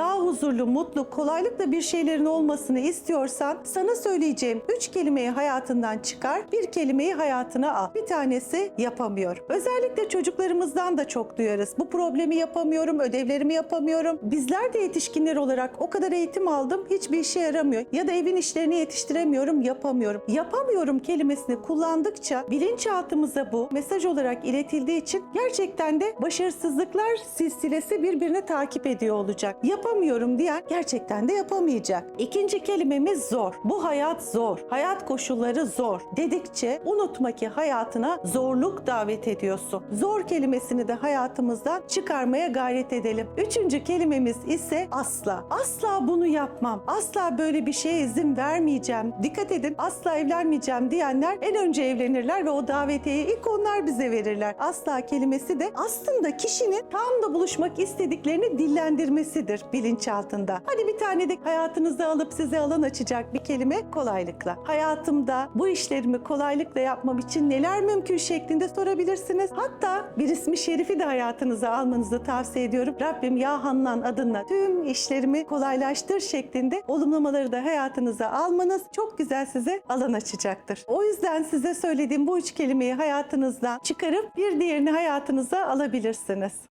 daha huzurlu, mutlu, kolaylıkla bir şeylerin olmasını istiyorsan sana söyleyeceğim üç kelimeyi hayatından çıkar, bir kelimeyi hayatına al. Bir tanesi yapamıyor. Özellikle çocuklarımızdan da çok duyarız. Bu problemi yapamıyorum, ödevlerimi yapamıyorum. Bizler de yetişkinler olarak o kadar eğitim aldım, hiçbir işe yaramıyor. Ya da evin işlerini yetiştiremiyorum, yapamıyorum. Yapamıyorum kelimesini kullandıkça bilinçaltımıza bu mesaj olarak iletildiği için gerçekten de başarısızlıklar silsilesi birbirini takip ediyor olacak. Yapamıyorum diyen gerçekten de yapamayacak. İkinci kelimemiz zor. Bu hayat zor. Hayat koşulları zor. Dedikçe unutma ki hayatına zorluk davet ediyorsun. Zor kelimesini de hayatımızdan çıkarmaya gayret edelim. Üçüncü kelimemiz ise asla. Asla bunu yapmam. Asla böyle bir şeye izin vermeyeceğim. Dikkat edin asla evlenmeyeceğim diyenler en önce evlenirler ve o davetiyeyi ilk onlar bize verirler. Asla kelimesi de aslında kişinin tam da buluşmak istediklerini dillendirmesidir bilinçaltında. Hadi bir tane de hayatınızda alıp size alan açacak bir kelime kolaylıkla. Hayatımda bu işlerimi kolaylıkla yapmam için neler mümkün şeklinde sorabilirsiniz. Hatta bir ismi şerifi de hayatınıza almanızı tavsiye ediyorum. Rabbim ya Hannan adına tüm işlerimi kolaylaştır şeklinde olumlamaları da hayatınıza almanız çok güzel size alan açacaktır. O yüzden size söylediğim bu üç kelimeyi hayatınızdan çıkarıp bir diğerini hayatınıza alabilirsiniz.